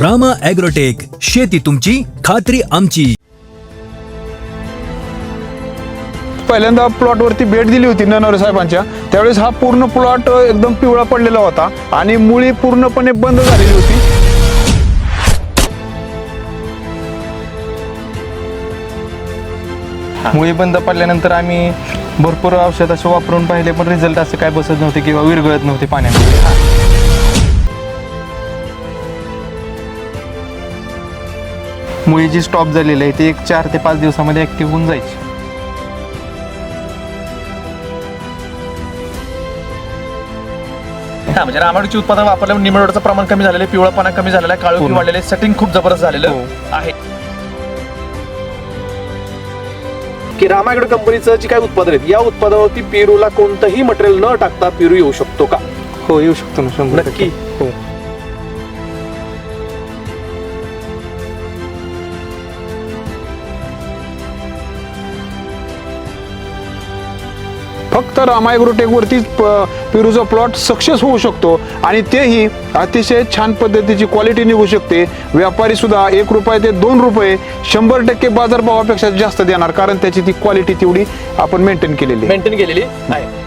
Rama agrotech शेती तुमची खात्री आमची. पहिल्यांदा प्लॉटवरती भेट दिली होती ननवरे साहेबांच्या. त्यावेळेस हा पूर्ण प्लॉट एकदम पिवळा पडलेला होता आणि मुळी पूर्णपणे बंद झालेली होती. मुळी बंद पडल्यानंतर आम्ही भरपूर औषध असे वापरून पाहिले पण रिझल्ट असं काय बसत नव्हते किंवा विरघळत नव्हते पाण्यामध्ये. मुळी जी स्टॉप झालेली आहे ती एक चार ते पाच दिवसामध्ये ऍक्टिव्ह होऊन जायची हा म्हणजे रामाडूची उत्पादन वापरल्यामुळे निमडोडचं प्रमाण कमी झालेलं आहे पिवळापणा कमी झालेला आहे काळोखी पूर्ण. वाढलेले सेटिंग खूप जबरदस्त झालेलं हो. आहे की रामायगड कंपनीचं जी काही उत्पादन आहेत या उत्पादनावरती पेरूला कोणतंही मटेरियल न टाकता पेरू येऊ शकतो का हो येऊ शकतो ना शंभर. नक्की. हो फक्त रामायग्रोटेकवरतीच प- पेरूचा प्लॉट सक्सेस होऊ शकतो आणि तेही अतिशय छान पद्धतीची क्वालिटी निघू शकते. व्यापारी सुद्धा एक रुपये ते दोन रुपये शंभर टक्के बाजारभावापेक्षा जास्त देणार कारण त्याची ती क्वालिटी तेवढी आपण मेंटेन केलेली मेंटेन केलेली आहे.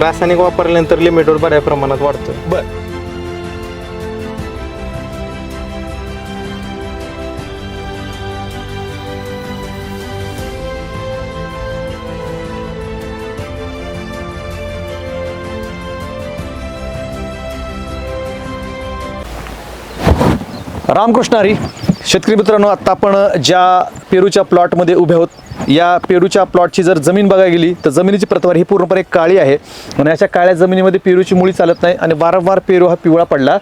रासायनिक वापरल्यानंतर लिमिटवर बऱ्या प्रमाणात वाढतो बर. रामकृष्ण हरी शेतकरी मित्रांनो आत्ता आपण ज्या पेरूच्या प्लॉटमध्ये उभे आहोत या पेरूच्या प्लॉटची जर जमीन बघायला गेली तर जमिनीची प्रतवारी ही पूर्णपणे काळी आहे. आणि अशा काळ्या जमिनीमध्ये पेरूची मुळी चालत नाही आणि वारंवार पेरू हा पिवळा पडला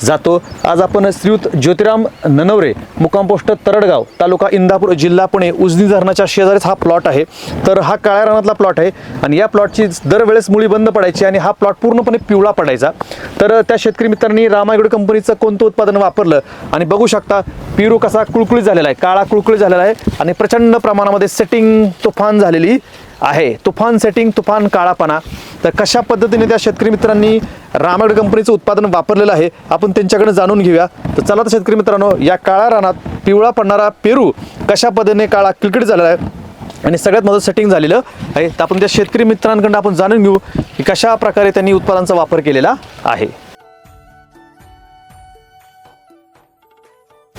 जातो. आज आपण श्रीयुत ज्योतिराम ननवरे मुक्काम पोस्ट तरडगाव तालुका इंदापूर जिल्हा पुणे उजनी धरणाच्या शेजारीच हा प्लॉट आहे. तर हा काळ्या रानातला प्लॉट आहे आणि या प्लॉटची दरवेळेस मुळी बंद पडायची आणि हा प्लॉट पूर्णपणे पिवळा पडायचा. तर त्या शेतकरी मित्रांनी रामायगड कंपनीचं कोणतं उत्पादन वापरलं? आणि बघू शकता पेरू कसा कुळकुळीत झालेला आहे काळा कुळकुळीत झालेला आहे आणि प्रचंड प्रमाणामध्ये सेट सेटिंग तुफान झालेली आहे. तुफान सेटिंग तुफान काळापणा. तर कशा पद्धतीने त्या शेतकरी मित्रांनी रामायगड कंपनीचं उत्पादन वापरलेलं आहे आपण त्यांच्याकडे जाणून घेऊया. तर चला तर शेतकरी मित्रांनो या काळ्या रानात पिवळा पडणारा पेरू कशा पद्धतीने काळा किलकिट झालेला आहे आणि सगळ्यात माझं सेटिंग झालेलं आहे. तर आपण त्या शेतकरी मित्रांकडून आपण जाणून घेऊ की कशा प्रकारे त्यांनी उत्पादनाचा वापर केलेला आहे.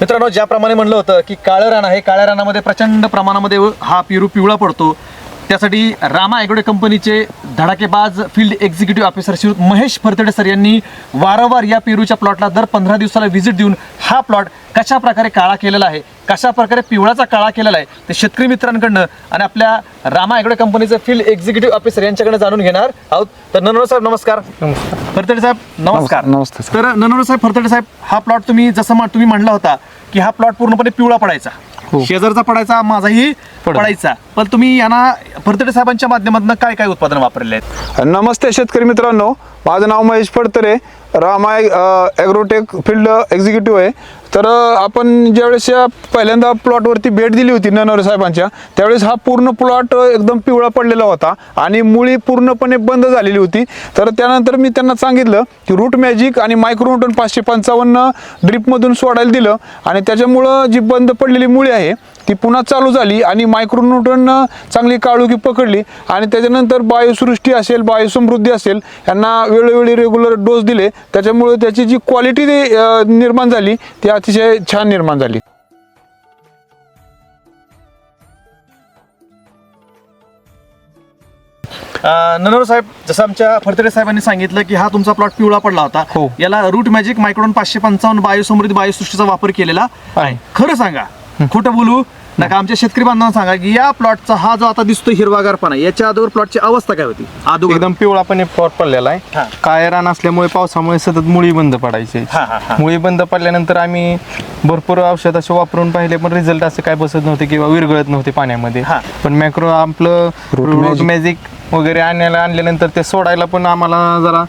मित्रांनो ज्याप्रमाणे म्हणलं होतं की काळं रान आहे काळ्या रानामध्ये प्रचंड प्रमाणामध्ये हा पेरू पिवळा पडतो. त्यासाठी रामा ॲग्रोटे कंपनीचे धडाकेबाज field executive officer Shri Mahesh Phartade sir यांनी वारंवार या पेरूच्या प्लॉटला दर पंधरा दिवसाला व्हिजिट देऊन हा प्लॉट कशा प्रकारे काळा केलेला आहे कशा प्रकारे पिवळाचा काळा केलेला आहे ते शेतकरी मित्रांकडनं आणि आपल्या रामा ॲग्रो कंपनीचे फील्ड एक्झिक्युटिव्ह ऑफिसर यांच्याकडे जाणून घेणार आहोत. तर ननवरे साहेब नमस्कार. फरतडे साहेब नमस्कार. नमस्ते सर. तर ननवरे साहेब फरतडे साहेब हा प्लॉट तुम्ही जसं तुम्ही म्हणला होता की हा प्लॉट पूर्णपणे पिवळा पडायचा. शेजारचा पडायचा माझाही पडायचा. पण तुम्ही यांना फरतडे साहेबांच्या माध्यमातून काय काय उत्पादन वापरले आहेत? नमस्ते शेतकरी मित्रांनो. माझं नाव महेश फडतरे. रामाय ॲग्रोटेक फील्ड एक्झिक्युटिव्ह आहे. तर आपण ज्यावेळेस या पहिल्यांदा प्लॉटवरती भेट दिली होती ननवरे साहेबांच्या त्यावेळेस हा पूर्ण प्लॉट एकदम पिवळा पडलेला होता आणि मुळी पूर्णपणे बंद झालेली होती. तर त्यानंतर मी त्यांना सांगितलं की रूट मॅजिक आणि मायक्रोन्यूटन पाचशे पंचावन्न ड्रिपमधून सोडायला दिलं आणि त्याच्यामुळं जी बंद पडलेली मुळी आहे ती पुन्हा चालू झाली आणि मायक्रोन्यूटन चांगली काळुकी पकडली आणि त्याच्यानंतर बायोसृष्टी असेल बायोसमृद्धी असेल यांना वेळोवेळी रेग्युलर डोस दिले. त्याच्यामुळे त्याची जी क्वालिटी निर्माण झाली ती अतिशय छान निर्माण झाली. ननवरे साहेब जसं आमच्या फरतडे साहेबांनी सांगितलं की हा तुमचा प्लॉट पिवळा पडला होता. हो. याला रूट मॅजिक मायक्रोन पाचशे पंचावन्न बायोसमृद्धी बायोसृष्टीचा वापर केलेला आहे. खरं सांगा खोटं बोलू नका आमच्या शेतकरी बांधवांना सांगा की या प्लॉटचा हा जो आता दिसतोय हिरवागारपणा याच्या अगोदर प्लॉटची अवस्था काय होती अगोदर एकदम पिवळापणे प्लॉट पडलेला हा. आहे काळ्या रान असल्यामुळे पावसामुळे सतत मुळी बंद पडायची हा, हा, हा. मुळी बंद पडल्यानंतर आम्ही भरपूर औषध असे वापरून पाहिले पण रिझल्ट असं काय बसत नव्हते किंवा विरघळत नव्हते पाण्यामध्ये हा. पण मॅक्रो आपलं Root रूट Magic. मॅजिक वगैरे आणायला आणल्यानंतर ते सोडायला पण आम्हाला जरा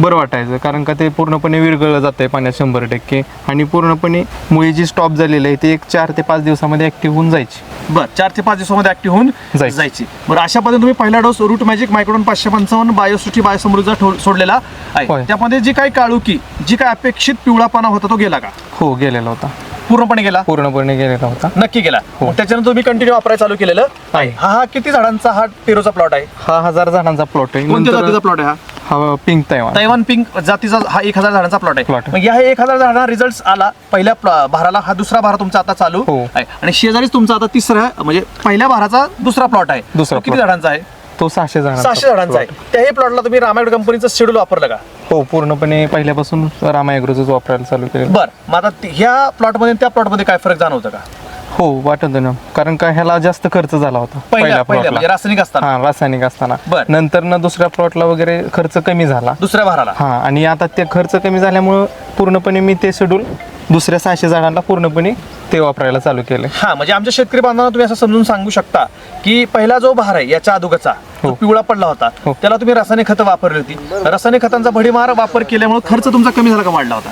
बरं वाटायचं कारण का ते पूर्णपणे विरघळलं जात आहे पाण्यात शंभर टक्के. आणि पूर्णपणे मुळी जी स्टॉप झालेली आहे ते एक चार ते पाच दिवसामध्ये ऍक्टिव्ह होऊन जायची. बर चार ते पाच दिवसामध्ये ऍक्टिव्ह होऊन जायची. जायची. बरं अशा पद्धतीने तुम्ही पहिला डोस रूट मॅजिक मायक्रोन पाचशे पंचावन्न बायोसृष्टी बायोसमृद्धीचा ठो- सोडलेला आहे. त्यामध्ये जी काही काळुकी जी काही अपेक्षित पिवळापणा होता तो गेला का? हो गेलेला होता. पूर्णपणे गेला? पूर्णपणे गेलेला होता. नक्की गेला. मग त्याच्यानंतर तुम्ही कंटिन्यू वापरायला चालू केलेलं. आहे हा हा किती झाडांचा हा पेरूचा प्लॉट आहे? हा हजार झाडांचा प्लॉट आहे. कोणत्या नंतर जातीचा प्लॉट आहे हा? हा पिंक तैवान. तैवान पिंक जातीचा हा एक हजार झाडांचा प्लॉट आहे. आहे. मग या एक हजार झाडांना रिझल्ट आला. पहिल्या प्ल- भाराला हा दुसरा भार तुमचा आता चालू हो. आहे. आणि शेजारीच तुमचा आता तिसरा म्हणजे पहिल्या भाराचा दुसरा प्लॉट आहे. दुसरा तो किती plot. झाडांचा आहे? तो सहाशे झाडांचा सहाशे झाडांचा आहे. त्याही प्लॉटला तुम्ही रामायण कंपनीचं शेड्यूल वापरलं का? हो पूर्णपणे पहिल्यापासून रामायग्रोजच वापरायला चालू केलं बर मग आता ते- ह्या प्लॉटमध्ये त्या प्लॉटमध्ये काय फरक जाणवतं का? हो वाटत ना. कारण का ह्याला जास्त खर्च झाला होता पहिल्या पहिल्या plotला. म्हणजे रासायनिक असताना. हा रासायनिक असताना. बर. नंतर ना दुसऱ्या प्लॉटला वगैरे खर्च कमी झाला. दुसऱ्या भाराला. हा आणि आता ते खर्च कमी झाल्यामुळं पूर्णपणे मी ते शेड्यूल दुसऱ्या सहाशे झाडांना पूर्णपणे ते वापरायला चालू केले हा म्हणजे आमच्या शेतकरी बांधवांना तुम्ही असं समजून सांगू शकता की पहिला जो भार आहे याच्या अदोगरचा तो हो. पिवळा पडला होता हो. त्याला तुम्ही रासायनिक खतं वापरली होती रासायनिक खतांचा भडीमार वापर केल्यामुळे खर्च तुमचा कमी झाला का वाढला होता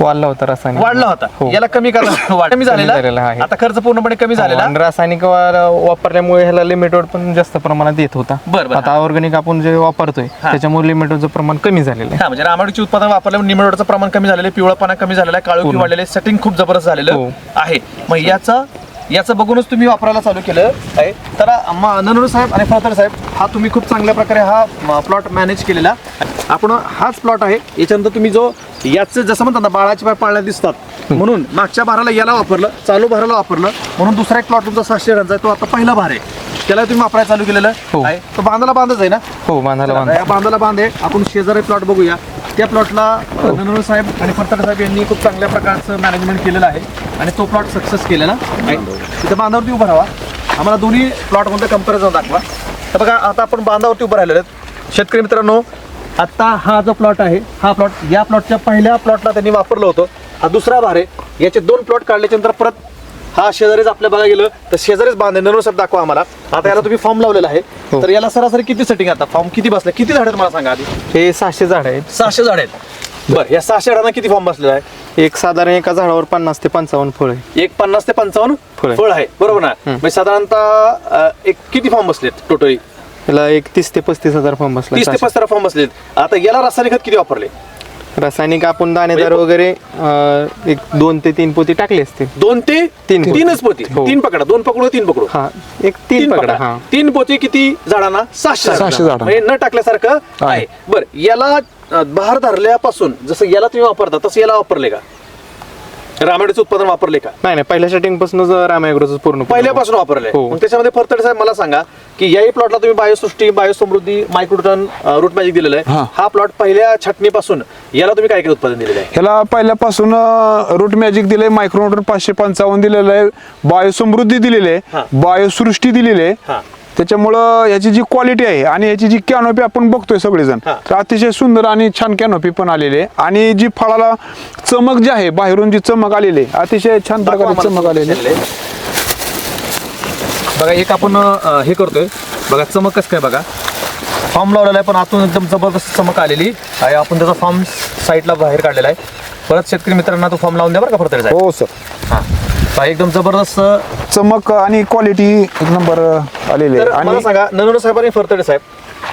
वाढला होता रासायनिक वाढला होता हो. याला कमी करा कमी झालेला आहे. आता खर्च पूर्णपणे कमी झालेला आणि रासायनिक वापरल्यामुळे ह्याला लिमिटेड पण जास्त प्रमाणात येत होता बर. आता ऑर्गॅनिक आपण जे वापरतोय. त्याच्यामुळे लिमिटेडचं प्रमाण कमी झालेलं आहे म्हणजे रामायणचे उत्पादन वापरल्यामुळे निमडोडचं प्रमाण कमी झालेलं आहे पिवळापणा कमी झालेला आहे काळोखी पूर्ण. वाढलेले सेटिंग खूप जबरदस्त झालेलं हो. आहे मग याचं याचं बघूनच तुम्ही वापरायला चालू केलं आहे. तर ननवणे साहेब आणि फळतर साहेब हा तुम्ही खूप चांगल्या प्रकारे हा प्लॉट मॅनेज केलेला. आपण हाच प्लॉट आहे. याच्यानंतर तुम्ही जो याचं जसं म्हणतात ना बाळाचे पाय पाळल्या दिसतात. म्हणून मागच्या भाराला याला वापरलं चालू भाराला वापरलं. म्हणून दुसरा एक प्लॉट तुमचा सहाशे रनचा आहे तो आता पहिला भार आहे. त्याला तुम्ही वापरायला चालू केलेलं हो. आहे. तो बांधाला बांधच आहे ना? हो बांधायला चला, बांधा. या बांधाला बांध आहे. आपण शेजारी प्लॉट बघूया. त्या प्लॉटला ननवणे साहेब आणि फरतडे साहेब यांनी खूप चांगल्या प्रकारचं मॅनेजमेंट केलेलं आहे आणि तो प्लॉट सक्सेस केलेला. आहे तिथं बांधावरती उभं राहा. आम्हाला दोन्ही प्लॉटमध्ये कंपॅरिझन दाखवा. तर बघा आता आपण बांधावरती उभं राहिलेलं आहेत. शेतकरी मित्रांनो आत्ता हा जो प्लॉट आहे हा प्लॉट या प्लॉटच्या पहिल्या प्लॉटला त्यांनी वापरलं होतं. हा दुसरा भार आहे. याचे दोन प्लॉट काढल्याच्या नंतर परत हा शेजारीच आपल्या बघा गेलं तर शेजारीच बांधे ननवणे साहेब दाखवा आम्हाला. आता याला तुम्ही फॉर्म लावलेला आहे. तर याला सरासरी किती सेटिंग आता? फॉर्म किती बसले? किती झाड आहेत मला सांगा आधी. हे सहाशे झाड आहेत. सहाशे झाड आहेत. बरं या सहाशे झाडांना किती फॉर्म बसलेला आहे? एक साधारण एका झाडावर पन्नास ते पंचावन्न फळ आहे एक पन्नास ते पंचावन्न फळ आहे. फळ आहे बरोबर ना? म्हणजे साधारणतः अं, एक किती फॉर्म बसलेत टोटली याला एक तीस ते पस्तीस हजार फॉर्म बसला तीस ते पस्तीस फॉर्म बसलेत आता याला रासायनिक खत किती वापरले? रासायनिक आपण दाणेदार वगैरे अं, एक दोन ते तीन पोती टाकले असतील दोन ते तीन पोती. तीनच पोती. हो. तीन पकडा दोन पकडू तीन पकडू. हा एक तीन पकडा हा. तीन पोती किती झाडांना? सहाशे सहाशे झाडांना. म्हणजे न टाकल्यासारखं आहे. बरं याला अं, बहार धरल्यापासून जसं याला तुम्ही वापरता तसं याला वापरले का? रामायणाचं उत्पादन वापरले का नाही नाही पहिल्या स्टार्टिंग पासूनच रामायग्रोच पूर्ण पहिल्यापासून वापरले हो. मग त्याच्यामध्ये फरतडे साहेब मला सांगा की याही प्लॉटला तुम्ही बायोसृष्टी बायोसमृद्धी मायक्रोटन रूट मॅजिक दिलेलं आहे हा. हा प्लॉट पहिल्या छाटणीपासून याला तुम्ही काय काय उत्पादन दिलेलं आहे ह्याला पहिल्यापासून रूट मॅजिक दिले मायक्रोमोटर पाचशे पंचावन्न दिलेलं आहे बायोसमृद्धी दिलेली हा. आहे बायोसृष्टी दिलेली हा. आहे त्याच्यामुळं याची जी क्वालिटी आहे आणि याची जी कॅनोपी आपण बघतोय सगळेजण. तर अतिशय सुंदर आणि छान कॅनोपी पण आलेली आहे. आणि जी फळाला चमक जी आहे बाहेरून जी चमक आलेली आहे अतिशय छान प्रकारे चमक आलेली आहे. बघा एक आपण अं, हे करतोय. बघा चमक कसं काय बघा. फॉर्म लावलेला आहे पण आतून एकदम जबरदस्त चमक आलेली आहे. आपण त्याचा फॉर्म साईडला बाहेर काढलेला आहे. परत शेतकरी मित्रांना तो फॉर्म लावून द्या बरं का साहेब हो सर हा. एकदम जबरदस्त चमक आणि क्वालिटी एक नंबर आलेली आहे. आणि सांगा ननवणे साहेब आणि फरतडे साहेब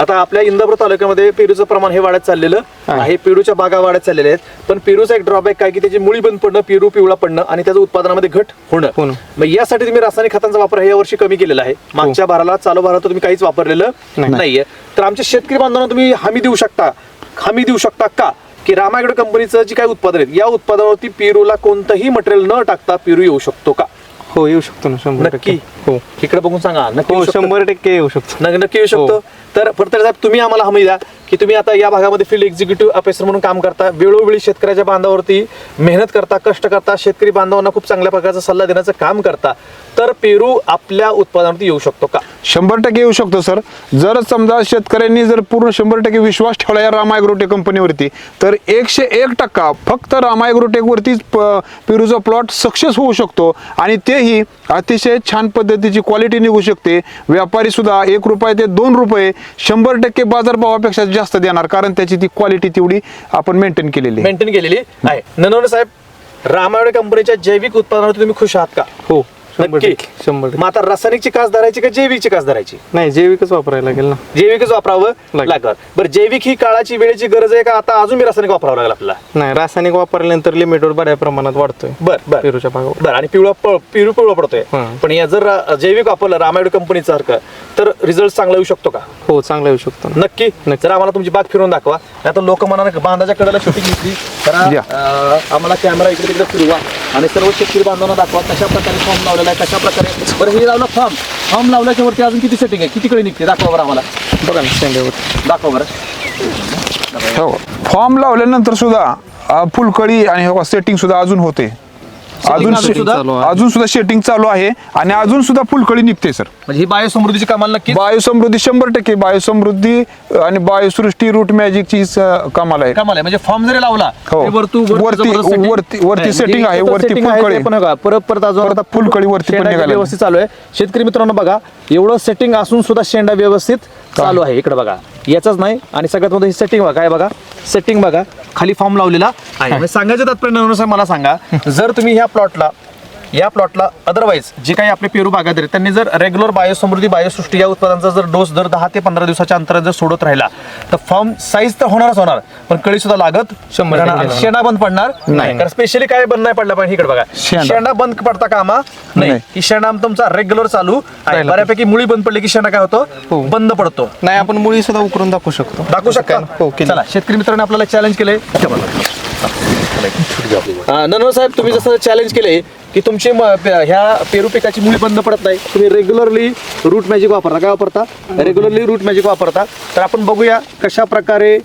आता आपल्या इंदापूर तालुक्यामध्ये पेरूचं प्रमाण हे वाढत चाललेलं आहे पेरूच्या बागा वाढत चाललेल्या आहेत पण पेरूचा एक ड्रॉबॅक काय की त्याची मुळी बंद पडणं पेरू पिवळा पडणं आणि त्याचं उत्पादनामध्ये घट होणं. मग यासाठी तुम्ही रासायनिक खतांचा वापर हे यावर्षी कमी केलेला आहे. मागच्या भाराला चालू भाराला तुम्ही काहीच वापरलेलं नाही. नाहीये. तर आमच्या शेतकरी बांधवांना तुम्ही हमी देऊ शकता. हमी देऊ शकता का? की रामायगड कंपनीचं जे काही उत्पादन आहेत या उत्पादनावरती पेरूला कोणतंही मटेरियल न टाकता पेरू येऊ शकतो का? हो येऊ शकतो ना शंभर टक्के. नक्की? हो. इकडे बघून सांगा नक्की हो येऊ शकतो? शंभर टक्के येऊ शकतो. नक्की नक्की येऊ शकतो? हो. तर फडतरे साहेब तुम्ही आम्हाला हमी द्या की तुम्ही आता या भागामध्ये फील्ड एक्झिक्युटिव्ह ऑफिसर म्हणून काम करता वेळोवेळी शेतकऱ्याच्या बांधावरती मेहनत करता कष्ट करता शेतकरी बांधवांना खूप चांगल्या प्रकारचा सल्ला देण्याचं काम करता तर पेरू आपल्या उत्पादनावरती येऊ शकतो का? शंभर टक्के येऊ शकतो सर. जर समजा शेतकऱ्यांनी जर पूर्ण शंभर टक्के विश्वास ठेवला या राम ॲग्रोटेक कंपनीवरती तर एकशे एक टक्का फक्त राम ॲग्रोटेकवरतीच प- पेरूचा प्लॉट सक्सेस होऊ शकतो आणि तेही अतिशय छान पद्धतीची क्वालिटी निघू शकते. व्यापारीसुद्धा एक रुपये ते दोन रुपये शंभर टक्के बाजारभावापेक्षा जास्त देणार कारण त्याची ती क्वालिटी तेवढी आपण मेंटेन केलेली आहे. मेंटेन केलेली आहे. ननवणे साहेब रामायण कंपनीच्या जैविक उत्पादनावर तुम्ही खुश आहात का? हो. शंभर नक्की. टक्के शंभर टक्के. मग आता रासायनिकची कास धरायची का जैविकची कास धरायची? नाही जैविकच वापरायला लागेल ना. जैविकच वापरावं लागेल. लागणार बरं जैविक ही काळाची वेळेची गरज आहे का? आता अजून मी रासायनिक वापरावं लागेल आपल्याला? नाही रासायनिक वापरल्यानंतर लिमिटवर बऱ्या प्रमाणात वाढतोय. बर बर. पेरूच्या भागावर. बरं आणि पिवळा प- पिरू पिवळा पडतोय. हं. पण या जर रा- जैविक वापरलं रामायण कंपनीचं सारखं तर रिझल्ट चांगला येऊ शकतो का? हो चांगला येऊ शकतो ना. नक्की? जर आम्हाला तुमची बाग फिरून दाखवा. आता लोक म्हणाला बांधाच्या कडेला शूटिंग घेतली तर या. आम्हाला कॅमेरा इकडे तिकडे फिरवा. आणि सर्व शेतकरी बांधवांना दाखवा कशा प्रकारे फॉर्म लावलेला आहे कशा प्रकारे? बरं हे लावलं फॉर्म फॉर्म लावल्याच्या वरती अजून किती सेटिंग आहे? किती कडे निघते? दाखवा बरं आम्हाला. बघा ना शेंड्यावर दाखवा बरं. हो. फॉर्म लावल्यानंतर सुद्धा अ, फुलकळी आणि सेटिंग सुद्धा अजून होते. अजून अजून सुद्धा. अजून सुद्धा शेटिंग चालू आहे आणि अजून सुद्धा फुलकळी निघते सर म्हणजे ही बायोसमृद्धीची कमाल नक्की बायोसमृद्धी शंभर टक्के बायोसमृद्धी आणि बायोसृष्टी रूट मॅजिकची स- कमाल आहे कमाल आहे म्हणजे फॉर्म जरी लावला हो. तरी वरतू वरतू जबरदस्त setting. वरती- वरती आहे. setting आहे, म्हणजे वरती setting आहे फुलकळी. ते पण बघा, परत परत अजून परत आता फुलकळी वरती पण शेंडा. व्यवस्थित चालू आहे शेतकरी मित्रांनो बघा एवढं सेटिंग असून सुद्धा शेंडा व्यवस्थित चालू आहे इकडे बघा याचाच नाही. आणि सगळ्यात मध्ये सेटिंग बघा. काय बघा? सेटिंग बघा. खाली फॉर्म लावलेला आहे. म्हणजे सांगायचं तात्पर्य मला सांगा. जर तुम्ही ह्या प्लॉटला या प्लॉटला अदरवाईज जे काही आपले पेरू बागायत आहेत त्यांनी जर रेग्युलर बायोसमृद्धी बायोसृष्टी या उत्पादनाचा जर डोस दर दहा ते पंधरा दिवसाच्या अंतरात जर सोडत राहिला तर फॉर्म साईज तर होणारच होणार पण कळी सुद्धा लागत शंभर शेणा बंद पडणार. नाही. कारण स्पेशली काय बंद नाही पडला पण इकडे बघा. शेंडा. बंद पडता कामा? नाही. की शेंडा तुमचा रेग्युलर चालू आहे. बऱ्यापैकी मुळी बंद पडली की शेंडा काय होतो? हो. बंद पडतो. नाही आपण मुळी सुद्धा उकरून दाखवू शकतो. दाखवू शकता? हो. चला शेतकरी मित्रांनी आपल्याला चॅलेंज केलंय. ननो साहेब तुम्ही जसं चॅलेंज केले की तुमची म- प- ह्या पेरू पिकाची मुळी बंद पडत नाही. तुम्ही रेग्युलरली रूट मॅजिक वापरता. काय वापरता? रेग्युलरली रूट मॅजिक वापरता. तर आपण बघूया कशा प्रकारे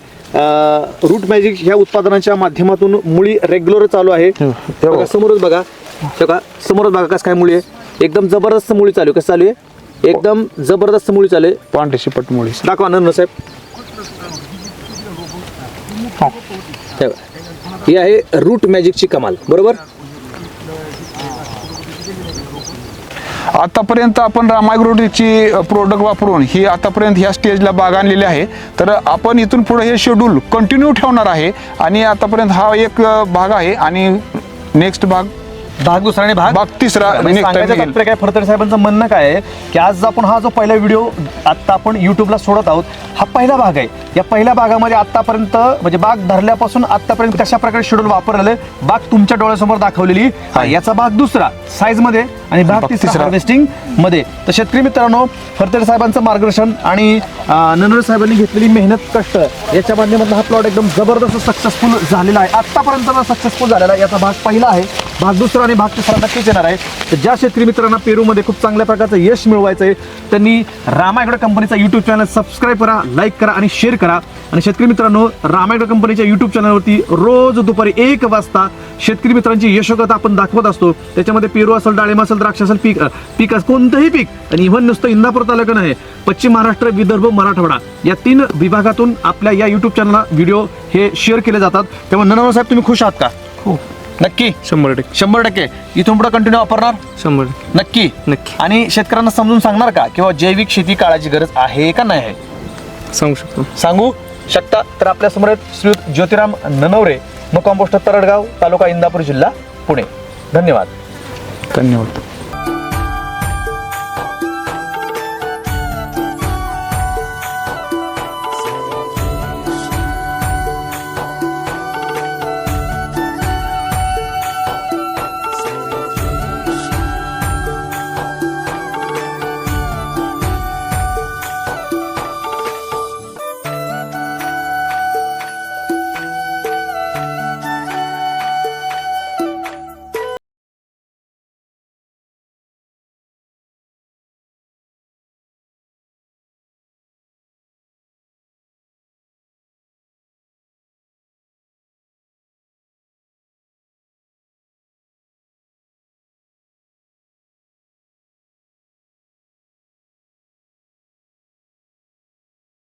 रूट मॅजिक ह्या उत्पादनाच्या माध्यमातून मुळी रेग्युलर चालू आहे. बघा समोरच बघा. हे बघा समोरच बघा कसं काय मुळी आहे. एकदम जबरदस्त मुळी चालू आहे. कसं चालू आहे? एकदम जबरदस्त मुळी चालू आहे. पांढरी शिपट मुळी. दाखवा नन्न साहेब. हे. बघा. ही आहे रूट मॅजिकची कमाल. बरोबर? आतापर्यंत आपण रामायग्रोटीची प्रोडक्ट वापरून ही आतापर्यंत ह्या स्टेजला बाग आणलेली आहे. तर आपण इथून पुढे हे शेड्यूल कंटिन्यू ठेवणार आहे. आणि आतापर्यंत हा एक भाग आहे. आणि नेक्स्ट भाग भाग दुसरा आणि भाग? भाग तिसरा. म्हणजे सांगायचं. तात्पर्य काय? फडतरे साहेबांचं म्हणणं काय आहे की आज आपण हा जो पहिला व्हिडिओ आता आपण युट्यूबला सोडत आहोत हा पहिला भाग आहे. या पहिल्या भागामध्ये आतापर्यंत म्हणजे बाग धरल्यापासून आतापर्यंत कशा प्रकारे शेड्यूल वापरलेलं आहे बाग तुमच्या डोळ्यासमोर दाखवलेली. याचा भाग दुसरा साईजमध्ये आणि भाग भाग तिसरा तिसरा. हार्वेस्टिंगमध्ये तर शेतकरी मित्रांनो फडतरे साहेबांचं मार्गदर्शन आणि ननर साहेबांनी घेतलेली मेहनत कष्ट याच्या माध्यमातून हा प्लॉट एकदम जबरदस्त सक्सेसफुल झालेला आहे. आतापर्यंत सक्सेसफुल झालेला आहे. याचा भाग पहिला आहे. भाग दुसरा आणि भाग तिसरा नक्कीच येणार आहे. तर ज्या शेतकरी मित्रांना पेरूमध्ये खूप चांगल्या प्रकारचं यश मिळवायचं आहे त्यांनी रामायगड कंपनीचा युट्यूब चॅनल सबस्क्राईब करा लाईक करा आणि शेअर करा. आणि शेतकरी मित्रांनो रामायगड कंपनीच्या युट्यूब चॅनलवरती रोज दुपारी एक वाजता शेतकरी मित्रांची यशोगता आपण दाखवत असतो. त्याच्यामध्ये पेरू असेल डाळिंब असेल द्राक्ष असेल पीक पीक असेल कोणतंही पीक. आणि इव्हन नुसतं इंदापूर तालुका नाही पश्चिम महाराष्ट्र विदर्भ मराठवाडा या तीन विभागातून आपल्या या युट्यूब चॅनलला व्हिडिओ हे शेअर केले जातात. तेव्हा ननवर साहेब तुम्ही खुश आहात का? हो. नक्की? शंभर टक्के. शंभर टक्के. इथून पुढे कंटिन्यू वापरणार? शंभर टक्के. नक्की? नक्की. आणि शेतकऱ्यांना समजून सांगणार का? किंवा जैविक शेती काळाची गरज आहे का नाही आहे? सांगू शकतो. सांगू? शकता तर आपल्यासमोर आहेत श्रीयुत ज्योतिराम ननवरे मग कॉम्पोस्टर तरडगाव तालुका इंदापूर जिल्हा पुणे. धन्यवाद. धन्यवाद.